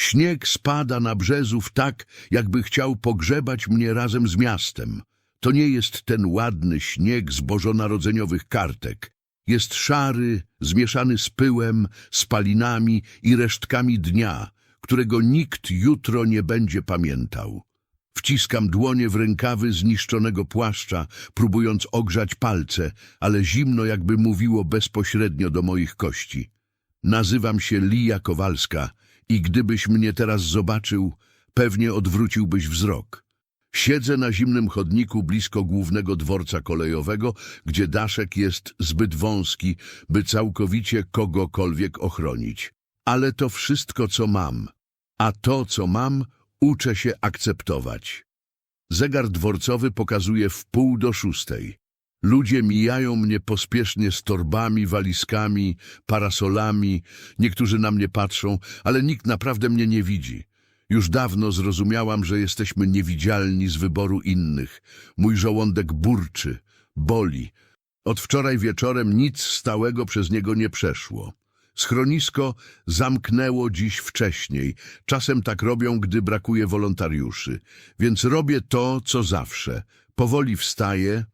Śnieg spada na brzezów tak, jakby chciał pogrzebać mnie razem z miastem. To nie jest ten ładny śnieg z bożonarodzeniowych kartek. Jest szary, zmieszany z pyłem, spalinami i resztkami dnia, którego nikt jutro nie będzie pamiętał. Wciskam dłonie w rękawy zniszczonego płaszcza, próbując ogrzać palce, ale zimno jakby mówiło bezpośrednio do moich kości. Nazywam się Lija Kowalska i gdybyś mnie teraz zobaczył, pewnie odwróciłbyś wzrok. Siedzę na zimnym chodniku blisko głównego dworca kolejowego, gdzie daszek jest zbyt wąski, by całkowicie kogokolwiek ochronić. Ale to wszystko, co mam. A to, co mam, uczę się akceptować. Zegar dworcowy pokazuje w pół do szóstej. Ludzie mijają mnie pospiesznie z torbami, walizkami, parasolami. Niektórzy na mnie patrzą, ale nikt naprawdę mnie nie widzi. Już dawno zrozumiałam, że jesteśmy niewidzialni z wyboru innych. Mój żołądek burczy, boli. Od wczoraj wieczorem nic stałego przez niego nie przeszło. Schronisko zamknęło dziś wcześniej. Czasem tak robią, gdy brakuje wolontariuszy. Więc robię to, co zawsze. Powoli wstaję,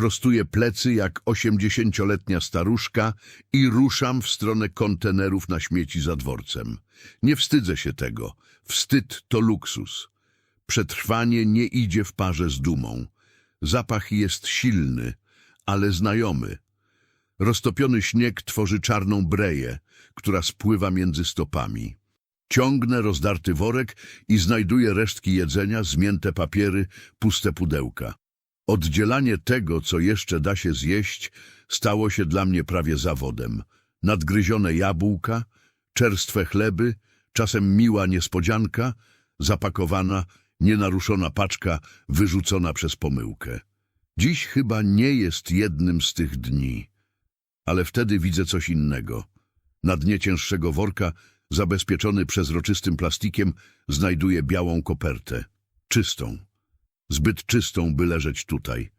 prostuję plecy jak osiemdziesięcioletnia staruszka i ruszam w stronę kontenerów na śmieci za dworcem. Nie wstydzę się tego. Wstyd to luksus. Przetrwanie nie idzie w parze z dumą. Zapach jest silny, ale znajomy. Roztopiony śnieg tworzy czarną breję, która spływa między stopami. Ciągnę rozdarty worek i znajduję resztki jedzenia, zmięte papiery, puste pudełka. Oddzielanie tego, co jeszcze da się zjeść, stało się dla mnie prawie zawodem. Nadgryzione jabłka, czerstwe chleby, czasem miła niespodzianka, zapakowana, nienaruszona paczka, wyrzucona przez pomyłkę. Dziś chyba nie jest jednym z tych dni, ale wtedy widzę coś innego. Na dnie cięższego worka, zabezpieczony przezroczystym plastikiem, znajduję białą kopertę. Czystą. Zbyt czystą, by leżeć tutaj.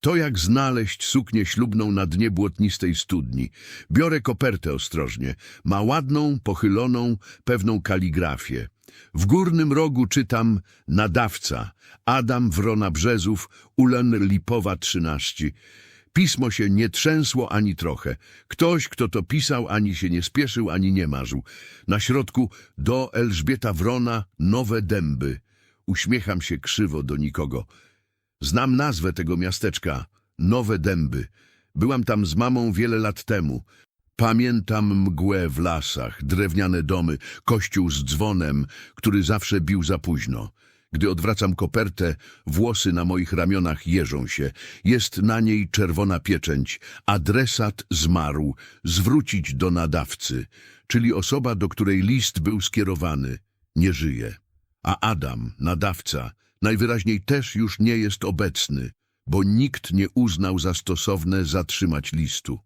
To jak znaleźć suknię ślubną na dnie błotnistej studni. Biorę kopertę ostrożnie. Ma ładną, pochyloną, pewną kaligrafię. W górnym rogu czytam nadawca. Adam Wrona Brzezów, Ulen Lipowa 13. Pismo się nie trzęsło ani trochę. Ktoś, kto to pisał, ani się nie spieszył, ani nie marzył. Na środku do Elżbieta Wrona Nowe Dęby. Uśmiecham się krzywo do nikogo. Znam nazwę tego miasteczka. Nowe Dęby. Byłam tam z mamą wiele lat temu. Pamiętam mgłę w lasach, drewniane domy, kościół z dzwonem, który zawsze bił za późno. Gdy odwracam kopertę, włosy na moich ramionach jeżą się. Jest na niej czerwona pieczęć. Adresat zmarł. Zwrócić do nadawcy, czyli osoba, do której list był skierowany, nie żyje. A Adam, nadawca, najwyraźniej też już nie jest obecny, bo nikt nie uznał za stosowne zatrzymać listu.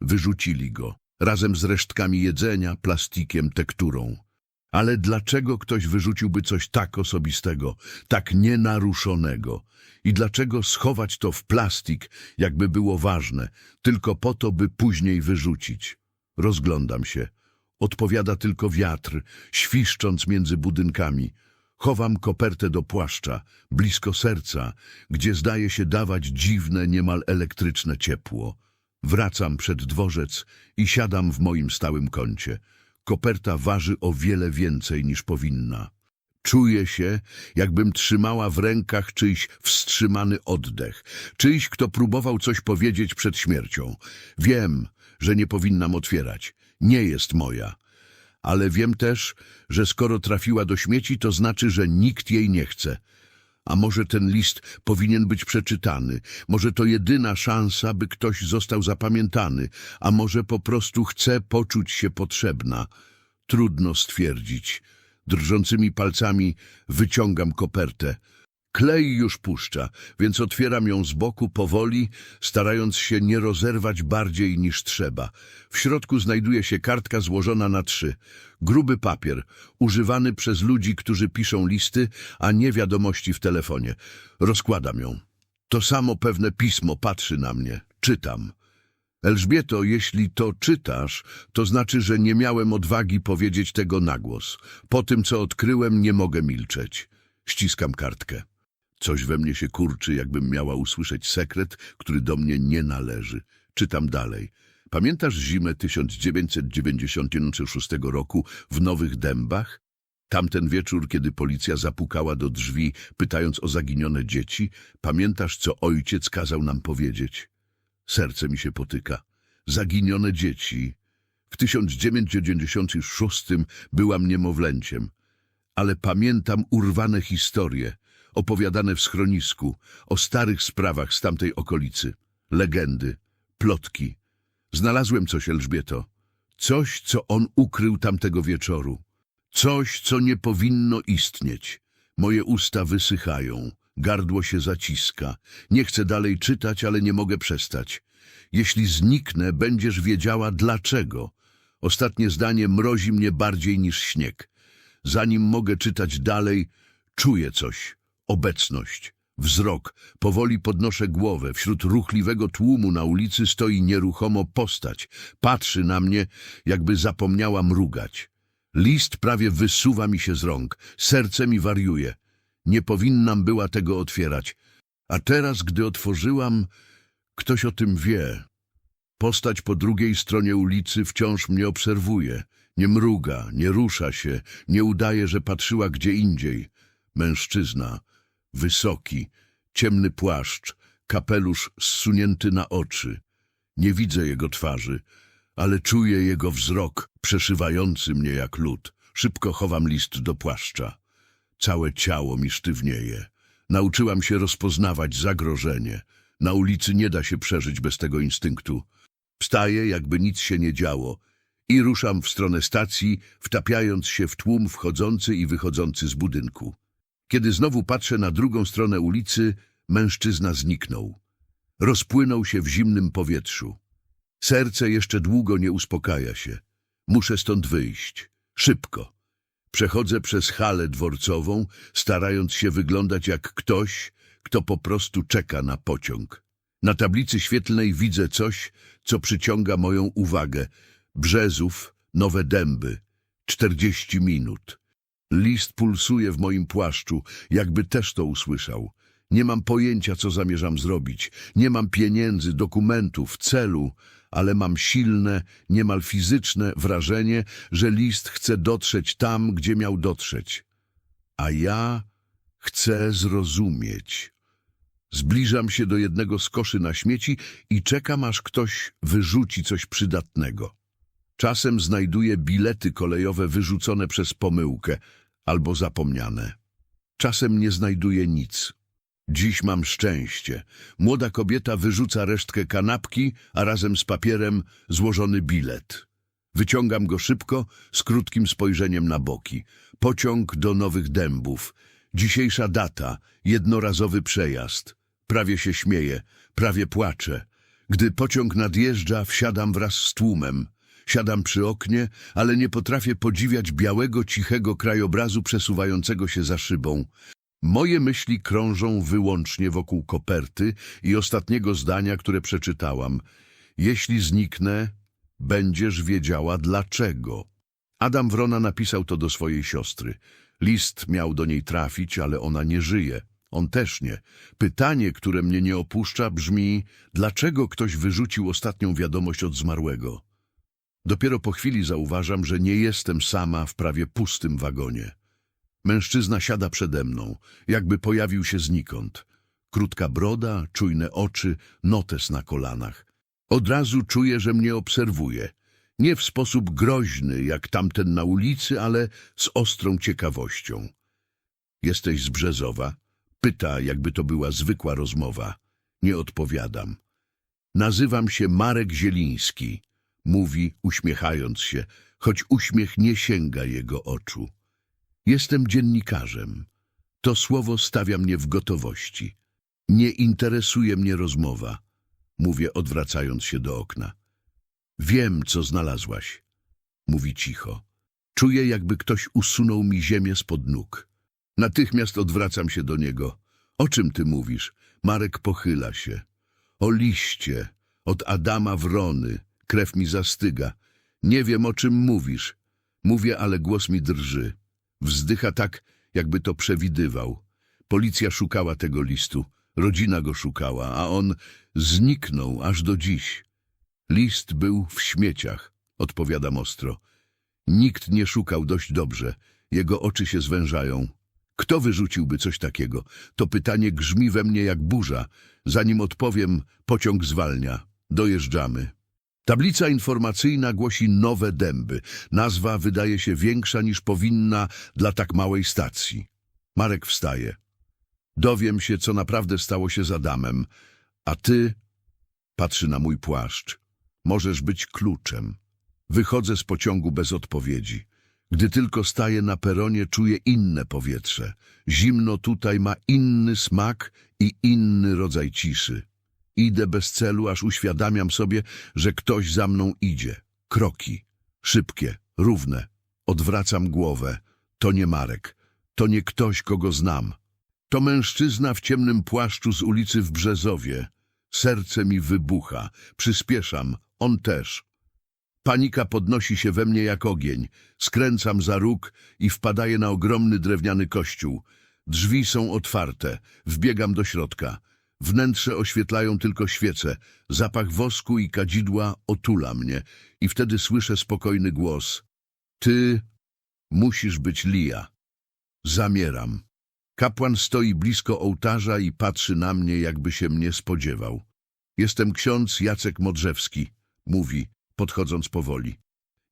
Wyrzucili go, razem z resztkami jedzenia, plastikiem, tekturą. Ale dlaczego ktoś wyrzuciłby coś tak osobistego, tak nienaruszonego? I dlaczego schować to w plastik, jakby było ważne, tylko po to, by później wyrzucić? Rozglądam się. Odpowiada tylko wiatr, świszcząc między budynkami. Chowam kopertę do płaszcza, blisko serca, gdzie zdaje się dawać dziwne, niemal elektryczne ciepło. Wracam przed dworzec i siadam w moim stałym kącie. Koperta waży o wiele więcej niż powinna. Czuję się, jakbym trzymała w rękach czyjś wstrzymany oddech, czyjś, kto próbował coś powiedzieć przed śmiercią. Wiem, że nie powinnam otwierać. Nie jest moja. Ale wiem też, że skoro trafiła do śmieci, to znaczy, że nikt jej nie chce. A może ten list powinien być przeczytany, może to jedyna szansa, by ktoś został zapamiętany, a może po prostu chce poczuć się potrzebna. Trudno stwierdzić. Drżącymi palcami wyciągam kopertę. Klej już puszcza, więc otwieram ją z boku powoli, starając się nie rozerwać bardziej niż trzeba. W środku znajduje się kartka złożona na trzy. Gruby papier, używany przez ludzi, którzy piszą listy, a nie wiadomości w telefonie. Rozkładam ją. To samo pewne pismo patrzy na mnie. Czytam. Elżbieto, jeśli to czytasz, to znaczy, że nie miałem odwagi powiedzieć tego na głos. Po tym, co odkryłem, nie mogę milczeć. Ściskam kartkę. Coś we mnie się kurczy, jakbym miała usłyszeć sekret, który do mnie nie należy. Czytam dalej. Pamiętasz zimę 1996 roku w Nowych Dębach? Tamten wieczór, kiedy policja zapukała do drzwi, pytając o zaginione dzieci, pamiętasz, co ojciec kazał nam powiedzieć? Serce mi się potyka. Zaginione dzieci. W 1996 byłam niemowlęciem, ale pamiętam urwane historie, opowiadane w schronisku, o starych sprawach z tamtej okolicy, legendy, plotki. Znalazłem coś, Elżbieto. Coś, co on ukrył tamtego wieczoru. Coś, co nie powinno istnieć. Moje usta wysychają, gardło się zaciska. Nie chcę dalej czytać, ale nie mogę przestać. Jeśli zniknę, będziesz wiedziała dlaczego. Ostatnie zdanie mrozi mnie bardziej niż śnieg. Zanim mogę czytać dalej, czuję coś. Obecność, wzrok. Powoli podnoszę głowę. Wśród ruchliwego tłumu na ulicy stoi nieruchomo postać. Patrzy na mnie, jakby zapomniała mrugać. List prawie wysuwa mi się z rąk. Serce mi wariuje. Nie powinnam była tego otwierać. A teraz, gdy otworzyłam, ktoś o tym wie. Postać po drugiej stronie ulicy wciąż mnie obserwuje. Nie mruga, nie rusza się, nie udaje, że patrzyła gdzie indziej. Mężczyzna, wysoki, ciemny płaszcz, kapelusz zsunięty na oczy. Nie widzę jego twarzy, ale czuję jego wzrok przeszywający mnie jak lód. Szybko chowam list do płaszcza. Całe ciało mi sztywnieje. Nauczyłam się rozpoznawać zagrożenie. Na ulicy nie da się przeżyć bez tego instynktu. Wstaję, jakby nic się nie działo i ruszam w stronę stacji, wtapiając się w tłum wchodzący i wychodzący z budynku. Kiedy znowu patrzę na drugą stronę ulicy, mężczyzna zniknął. Rozpłynął się w zimnym powietrzu. Serce jeszcze długo nie uspokaja się. Muszę stąd wyjść. Szybko. Przechodzę przez halę dworcową, starając się wyglądać jak ktoś, kto po prostu czeka na pociąg. Na tablicy świetlnej widzę coś, co przyciąga moją uwagę. Brzezów, nowe dęby. Czterdzieści minut. List pulsuje w moim płaszczu, jakby też to usłyszał. Nie mam pojęcia, co zamierzam zrobić. Nie mam pieniędzy, dokumentów, celu, ale mam silne, niemal fizyczne wrażenie, że list chce dotrzeć tam, gdzie miał dotrzeć. A ja chcę zrozumieć. Zbliżam się do jednego z koszy na śmieci i czekam, aż ktoś wyrzuci coś przydatnego. Czasem znajduję bilety kolejowe wyrzucone przez pomyłkę albo zapomniane. Czasem nie znajduję nic. Dziś mam szczęście. Młoda kobieta wyrzuca resztkę kanapki, a razem z papierem złożony bilet. Wyciągam go szybko, z krótkim spojrzeniem na boki. Pociąg do Nowych Dębów. Dzisiejsza data, jednorazowy przejazd. Prawie się śmieję, prawie płaczę. Gdy pociąg nadjeżdża, wsiadam wraz z tłumem. Siadam przy oknie, ale nie potrafię podziwiać białego, cichego krajobrazu przesuwającego się za szybą. Moje myśli krążą wyłącznie wokół koperty i ostatniego zdania, które przeczytałam. Jeśli zniknę, będziesz wiedziała dlaczego. Adam Wrona napisał to do swojej siostry. List miał do niej trafić, ale ona nie żyje. On też nie. Pytanie, które mnie nie opuszcza, brzmi, dlaczego ktoś wyrzucił ostatnią wiadomość od zmarłego? Dopiero po chwili zauważam, że nie jestem sama w prawie pustym wagonie. Mężczyzna siada przede mną, jakby pojawił się znikąd. Krótka broda, czujne oczy, notes na kolanach. Od razu czuję, że mnie obserwuje. Nie w sposób groźny, jak tamten na ulicy, ale z ostrą ciekawością. Jesteś z Brzezowa? Pyta, jakby to była zwykła rozmowa. Nie odpowiadam. Nazywam się Marek Zieliński. Mówi, uśmiechając się, choć uśmiech nie sięga jego oczu. Jestem dziennikarzem. To słowo stawia mnie w gotowości. Nie interesuje mnie rozmowa. Mówię, odwracając się do okna. Wiem, co znalazłaś. Mówi cicho. Czuję, jakby ktoś usunął mi ziemię spod nóg. Natychmiast odwracam się do niego. O czym ty mówisz? Marek pochyla się. O liście, Od Adama wrony. Krew mi zastyga. Nie wiem, o czym mówisz. Mówię, ale głos mi drży. Wzdycha tak, jakby to przewidywał. Policja szukała tego listu. Rodzina go szukała, a on zniknął aż do dziś. List był w śmieciach, odpowiadam ostro. Nikt nie szukał dość dobrze. Jego oczy się zwężają. Kto wyrzuciłby coś takiego? To pytanie grzmi we mnie jak burza. Zanim odpowiem, pociąg zwalnia. Dojeżdżamy. Tablica informacyjna głosi nowe dęby. Nazwa wydaje się większa niż powinna dla tak małej stacji. Marek wstaje. Dowiem się, co naprawdę stało się z Adamem. A ty... Patrzy na mój płaszcz. Możesz być kluczem. Wychodzę z pociągu bez odpowiedzi. Gdy tylko staję na peronie, czuję inne powietrze. Zimno tutaj ma inny smak i inny rodzaj ciszy. Idę bez celu, aż uświadamiam sobie, że ktoś za mną idzie. Kroki. Szybkie, równe. Odwracam głowę. To nie Marek. To nie ktoś, kogo znam. To mężczyzna w ciemnym płaszczu z ulicy w Brzezowie. Serce mi wybucha. Przyspieszam. On też. Panika podnosi się we mnie jak ogień. Skręcam za róg i wpadaję na ogromny drewniany kościół. Drzwi są otwarte. Wbiegam do środka. Wnętrze oświetlają tylko świece. Zapach wosku i kadzidła otula mnie. I wtedy słyszę spokojny głos. Ty musisz być Lia. Zamieram. Kapłan stoi blisko ołtarza i patrzy na mnie, jakby się mnie spodziewał. Jestem ksiądz Jacek Modrzewski, mówi, podchodząc powoli.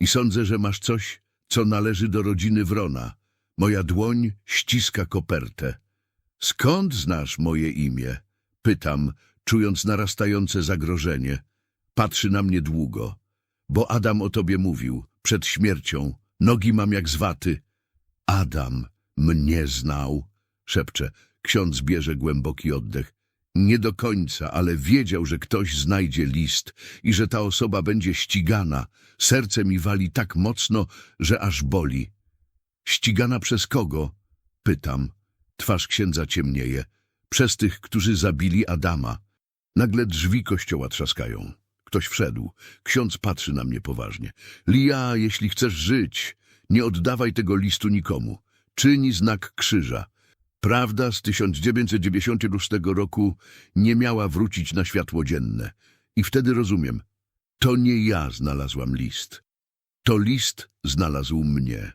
I sądzę, że masz coś, co należy do rodziny Wrona. Moja dłoń ściska kopertę. Skąd znasz moje imię? Pytam, czując narastające zagrożenie. Patrzy na mnie długo. Bo Adam o tobie mówił, przed śmiercią. Nogi mam jak z waty. Adam mnie znał, szepcze. Ksiądz bierze głęboki oddech. Nie do końca, ale wiedział, że ktoś znajdzie list i że ta osoba będzie ścigana. Serce mi wali tak mocno, że aż boli. Ścigana przez kogo? Pytam. Twarz księdza ciemnieje. Przez tych, którzy zabili Adama. Nagle drzwi kościoła trzaskają. Ktoś wszedł. Ksiądz patrzy na mnie poważnie. Lia, jeśli chcesz żyć, nie oddawaj tego listu nikomu. Czyni znak krzyża. Prawda z 1996 roku nie miała wrócić na światło dzienne. I wtedy rozumiem, to nie ja znalazłam list. To list znalazł mnie.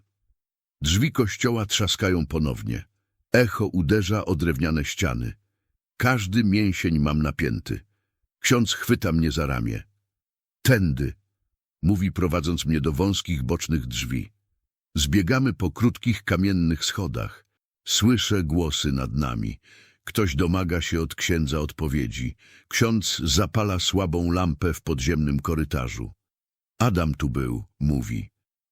Drzwi kościoła trzaskają ponownie. Echo uderza o drewniane ściany. Każdy mięsień mam napięty. Ksiądz chwyta mnie za ramię. Tędy, mówi prowadząc mnie do wąskich bocznych drzwi. Zbiegamy po krótkich kamiennych schodach. Słyszę głosy nad nami. Ktoś domaga się od księdza odpowiedzi. Ksiądz zapala słabą lampę w podziemnym korytarzu. Adam tu był, mówi.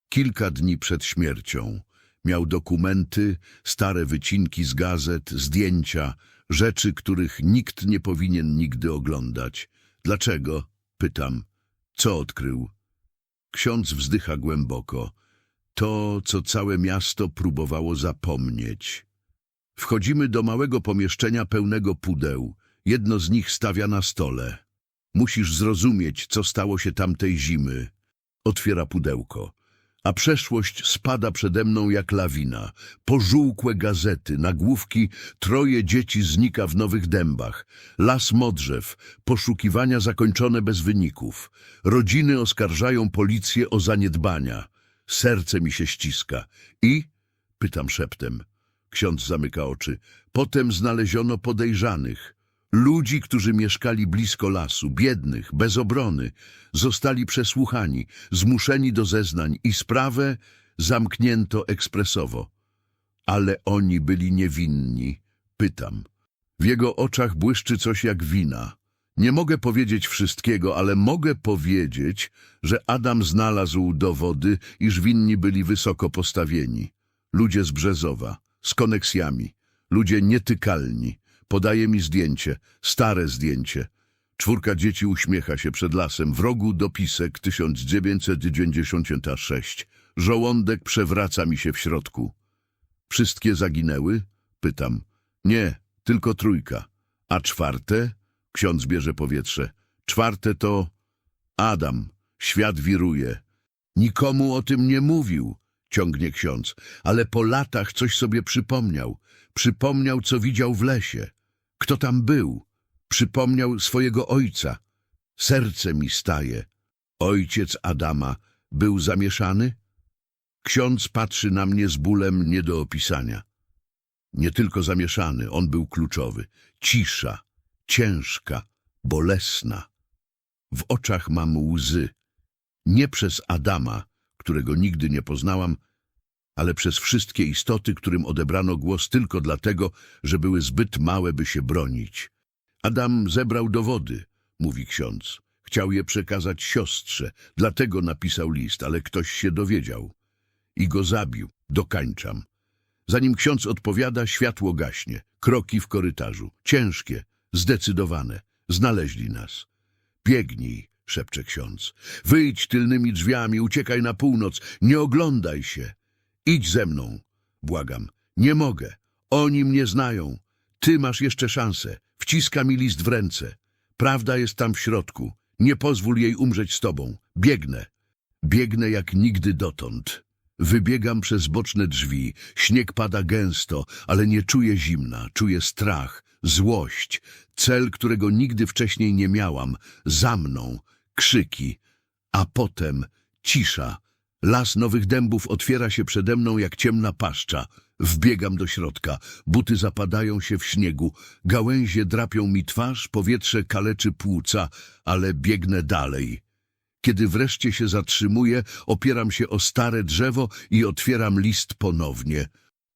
Kilka dni przed śmiercią. Miał dokumenty, stare wycinki z gazet, zdjęcia, rzeczy, których nikt nie powinien nigdy oglądać. Dlaczego? Pytam. Co odkrył? Ksiądz wzdycha głęboko. To, co całe miasto próbowało zapomnieć. Wchodzimy do małego pomieszczenia pełnego pudeł. Jedno z nich stawia na stole. Musisz zrozumieć, co stało się tamtej zimy. Otwiera pudełko. A przeszłość spada przede mną jak lawina. Pożółkłe gazety, nagłówki, troje dzieci znika w Nowych Dębach. Las Modrzew, poszukiwania zakończone bez wyników. Rodziny oskarżają policję o zaniedbania. Serce mi się ściska. I? Pytam szeptem. Ksiądz zamyka oczy. Potem znaleziono podejrzanych. Ludzi, którzy mieszkali blisko lasu, biednych, bez obrony, zostali przesłuchani, zmuszeni do zeznań i sprawę zamknięto ekspresowo. Ale oni byli niewinni. Pytam. W jego oczach błyszczy coś jak wina. Nie mogę powiedzieć wszystkiego, ale mogę powiedzieć, że Adam znalazł dowody, iż winni byli wysoko postawieni. Ludzie z Brzezowa, z koneksjami, ludzie nietykalni. Podaje mi zdjęcie, stare zdjęcie. Czwórka dzieci uśmiecha się przed lasem. W rogu dopisek 1996. Żołądek przewraca mi się w środku. Wszystkie zaginęły? Pytam. Nie, tylko trójka. A czwarte? Ksiądz bierze powietrze. Czwarte to Adam, świat wiruje. Nikomu o tym nie mówił, ciągnie ksiądz, ale po latach coś sobie przypomniał. Przypomniał, co widział w lesie. Kto tam był? Przypomniał swojego ojca. Serce mi staje. Ojciec Adama był zamieszany? Ksiądz patrzy na mnie z bólem nie do opisania. Nie tylko zamieszany, on był kluczowy. Cisza, ciężka, bolesna. W oczach mam łzy. Nie przez Adama, którego nigdy nie poznałam, ale przez wszystkie istoty, którym odebrano głos tylko dlatego, że były zbyt małe, by się bronić. Adam zebrał dowody, mówi ksiądz. Chciał je przekazać siostrze, dlatego napisał list, ale ktoś się dowiedział. I go zabił. Dokańczam. Zanim ksiądz odpowiada, światło gaśnie. Kroki w korytarzu. Ciężkie, zdecydowane. Znaleźli nas. Biegnij, szepcze ksiądz. Wyjdź tylnymi drzwiami, uciekaj na północ. Nie oglądaj się. Idź ze mną. Błagam. Nie mogę. Oni mnie znają. Ty masz jeszcze szansę. Wciska mi list w ręce. Prawda jest tam w środku. Nie pozwól jej umrzeć z tobą. Biegnę. Biegnę jak nigdy dotąd. Wybiegam przez boczne drzwi. Śnieg pada gęsto, ale nie czuję zimna. Czuję strach, złość. Cel, którego nigdy wcześniej nie miałam. Za mną. Krzyki. A potem cisza. Las nowych dębów otwiera się przede mną jak ciemna paszcza. Wbiegam do środka. Buty zapadają się w śniegu. Gałęzie drapią mi twarz, powietrze kaleczy płuca, ale biegnę dalej. Kiedy wreszcie się zatrzymuję, opieram się o stare drzewo i otwieram list ponownie.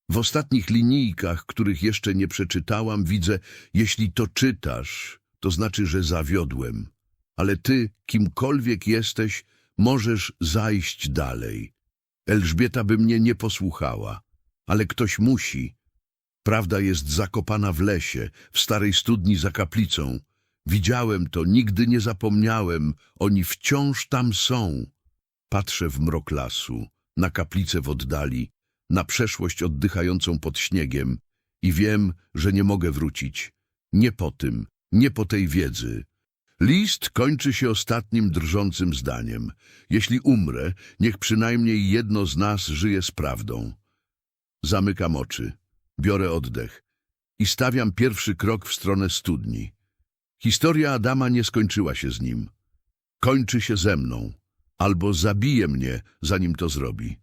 W ostatnich linijkach, których jeszcze nie przeczytałam, widzę, jeśli to czytasz, to znaczy, że zawiodłem. Ale ty, kimkolwiek jesteś, możesz zajść dalej. Elżbieta by mnie nie posłuchała, ale ktoś musi. Prawda jest zakopana w lesie, w starej studni za kaplicą. Widziałem to, nigdy nie zapomniałem, oni wciąż tam są. Patrzę w mrok lasu, na kaplicę w oddali, na przeszłość oddychającą pod śniegiem i wiem, że nie mogę wrócić. Nie po tym, nie po tej wiedzy. List kończy się ostatnim drżącym zdaniem. Jeśli umrę, niech przynajmniej jedno z nas żyje z prawdą. Zamykam oczy, biorę oddech i stawiam pierwszy krok w stronę studni. Historia Adama nie skończyła się z nim. Kończy się ze mną. Albo zabije mnie, zanim to zrobi.